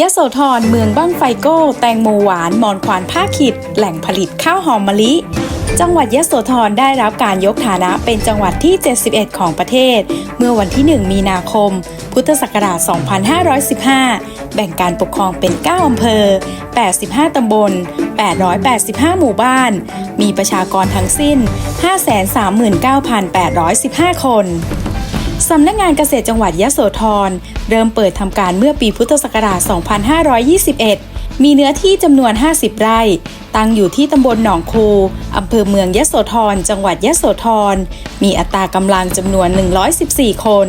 ยะโสธรเมืองบ้างไฟโก้ แตงโมหวานมอนควานผ้าขิด แหล่งผลิตข้าวหอมมะลิ จังหวัดยะโสธรได้รับการยกฐานะเป็นจังหวัดที่ 71 ของประเทศ เมื่อวันที่ 1 มีนาคม พุทธศักราช 2515 แบ่งการปกครองเป็น 9 อำเภอ 85 ตำบล 885 หมู่บ้าน มีประชากรทั้งสิ้น 539,815 คน สำนักงานเกษตรจังหวัดยะโสธรเริ่มเปิดทำการเมื่อปีพุทธศักราช 2521 มีเนื้อที่จำนวน 50 ไร่ ตั้งอยู่ที่ตำบลหนองคูอำเภอเมืองยะโสธร จังหวัดยะโสธร มีอัตรากำลังจำนวน 114 คน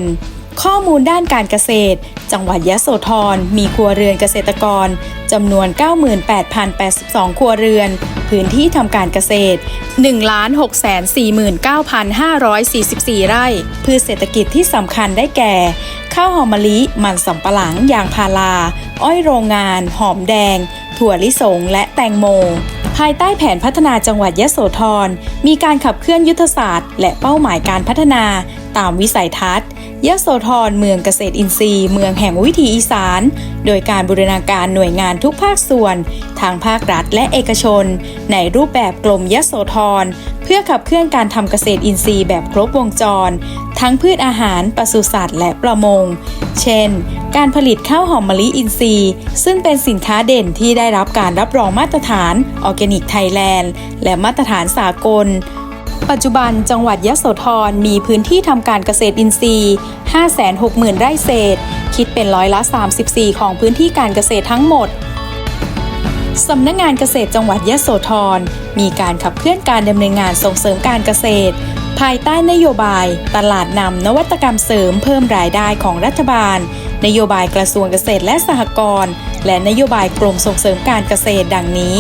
ข้อมูลด้านการเกษตร จังหวัดยะโสธรมีครัวเรือนเกษตรกรจำนวน 98,082 ครัวเรือน พื้นที่ทำการเกษตร 1,649,544 ไร่ พืชเศรษฐกิจที่สำคัญได้แก่ ข้าวหอมมะลิ มันสำปะหลัง ยางพารา อ้อยโรงงาน หอมแดง ถั่วลิสง และแตงโมภายใต้แผนพัฒนาจังหวัดยะโสธร มีการขับเคลื่อนยุทธศาสตร์ และเป้าหมายการพัฒนาตามวิสัยทัศน์ ยะโสธรเมืองเกษตรอินทรีย์ เมืองแห่งวิถีอีสาน โดยการบูรณาการหน่วยงานทุกภาคส่วน ทางภาครัฐและเอกชน ในรูปแบบกลมยะโสธร เพื่อขับเคลื่อนการทำเกษตรอินทรีย์แบบครบวงจร ทั้งพืชอาหารปศุสัตว์และประมง เช่น การผลิตข้าวหอมมะลิอินทรีย์ ซึ่งเป็นสินค้าเด่นที่ได้รับการรับรองมาตรฐานออร์แกนิกไทยแลนด์และมาตรฐานสากล ปัจจุบันจังหวัดยะโสธรมีพื้นที่ทำการเกษตรอินทรีย์ 560,000 ไร่เศษ คิดเป็นร้อยละ 34 ของพื้นที่การเกษตรทั้งหมดสำนักงานเกษตรจังหวัดยะโสธรมีการขับเคลื่อนการดำเนินงานส่งเสริมการเกษตร ภายใต้นโยบาย ตลาดนำนวัตกรรมเสริมเพิ่มรายได้ของรัฐบาล นโยบายกระทรวงเกษตรและสหกรณ์และนโยบายกรมส่งเสริมการเกษตรดังนี้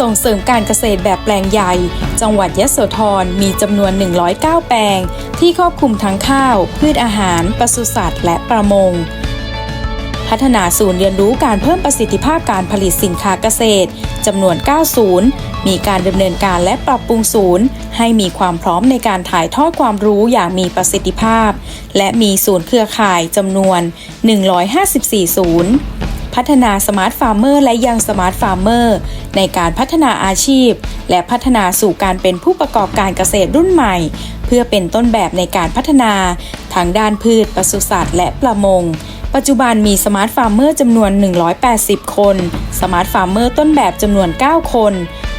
ส่งเสริมการเกษตรแบบแปลงใหญ่ จังหวัดยะโสธรมีจำนวน 109 แปลง ที่ครอบคลุมทั้งข้าว พืชอาหาร ปศุสัตว์ และประมง พัฒนาศูนย์เรียนรู้การเพิ่มประสิทธิภาพการผลิตสินค้าเกษตรจำนวน 9 ศูนย์ มีการดำเนินการและปรับปรุงศูนย์ ให้มีความพร้อมในการถ่ายทอดความรู้อย่างมีประสิทธิภาพ และมีศูนย์เครือข่ายจำนวน 154 ศูนย์ พัฒนาสมาร์ทฟาร์มเมอร์และยังสมาร์ทฟาร์มเมอร์ในการพัฒนาอาชีพ และพัฒนาสู่การเป็นผู้ประกอบการเกษตรรุ่นใหม่ เพื่อเป็นต้นแบบในการพัฒนาทางด้านพืชปศุสัตว์และประมง ปัจจุบันมีสมาร์ทฟาร์มเมอร์จำนวน 180 คน สมาร์ทฟาร์มเมอร์ต้นแบบจำนวน 9 คน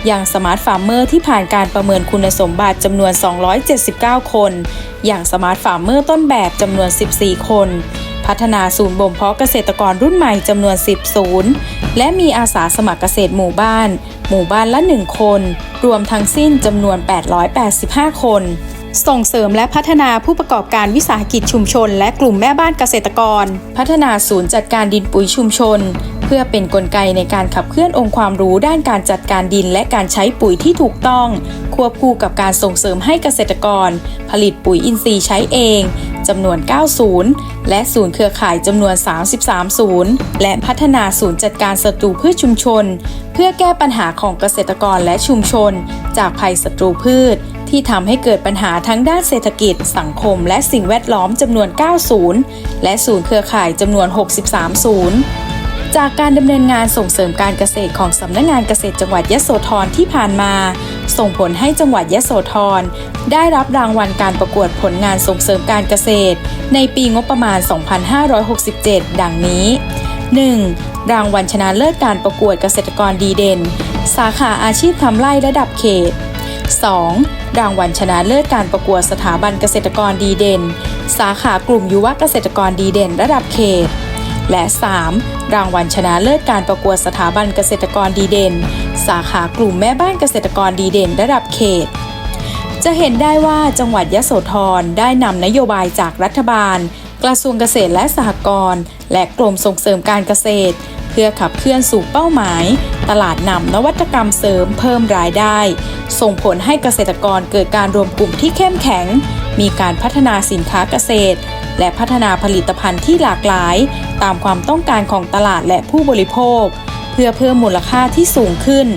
อย่างสมาร์ทฟาร์มเมอร์ที่ผ่านการประเมินคุณสมบัติจำนวน 279 คน อย่างสมาร์ทฟาร์มเมอร์ต้นแบบจำนวน 14 คน พัฒนาศูนย์บ่มเพาะเกษตรกรรุ่นใหม่จำนวน 10 ศูนย์ และมีอาสาสมัครเกษตรหมู่บ้าน หมู่บ้านละ 1 คน รวมทั้งสิ้นจำนวน 885 คน ส่งเสริมและพัฒนาผู้ประกอบการวิสาหกิจชุมชน และกลุ่มแม่บ้านเกษตรกร พัฒนาศูนย์จัดการดินปุ๋ยชุมชน พื่อเป็นนกลไกในการขับเคลื่อนองค์ความรู้ด้านการจัดการดินและการใช้ปุ๋ยที่ถูกต้อง ควบคู่กับการส่งเสริมให้เกษตรกร ผลิตปุ๋ยอินทรีย์ใช้เองจำนวน 9 ศูนย์ และศูนย์เครือข่ายจำนวน 33 ศูนย์ และพัฒนาศูนย์จัดการศัตรูพืชชุมชน เพื่อแก้ปัญหาของเกษตรกรและชุมชน จากภัยศัตรูพืช ที่ทำให้เกิดปัญหาทั้งด้านเศรษฐกิจ สังคม และสิ่งแวดล้อมจำนวน 9 ศูนย์ และศูนย์เครือข่ายจำนวน 63 ศูนย์ จากการดำเนินงานส่งเสริมการเกษตรของสำนักงานเกษตรจังหวัดยะโสธรที่ผ่านมา ส่งผลให้จังหวัดยะโสธรได้รับรางวัลการประกวดผลงานส่งเสริมการเกษตร ในปีงบประมาณ 2567 ดังนี้ 1. รางวัลชนะเลิศการประกวดเกษตรกรดีเด่น สาขาอาชีพทำไร่ระดับเขต 2. รางวัลชนะเลิศการประกวดสถาบันเกษตรกรดีเด่น สาขากลุ่มยุวเกษตรกรดีเด่น ระดับเขต และ 3. รางวัลชนะเลิศการประกวดสถาบันเกษตรกรดีเด่น สาขากลุ่มแม่บ้านเกษตรกรดีเด่นระดับเขต จะเห็นได้ว่าจังหวัดยะโสธรได้นำนโยบายจากรัฐบาล กระทรวงเกษตรและสหกรณ์และกรมส่งเสริมการเกษตร เพื่อขับเคลื่อนสู่เป้าหมาย ตลาดนำนวัตกรรมเสริมเพิ่มรายได้ ส่งผลให้เกษตรกรเกิดการรวมกลุ่มที่เข้มแข็ง มีการพัฒนาสินค้าเกษตร และพัฒนาผลิตภัณฑ์ที่หลากหลาย ตามความต้องการของตลาดและผู้บริโภค เพื่อเพิ่มมูลค่าที่สูงขึ้น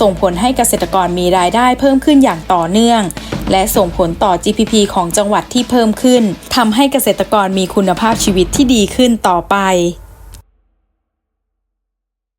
ส่งผลให้เกษตรกรมีรายได้เพิ่มขึ้นอย่างต่อเนื่อง และส่งผลต่อ GPP ของจังหวัดที่เพิ่มขึ้นทำให้เกษตรกรมีคุณภาพชีวิตที่ดีขึ้นต่อไป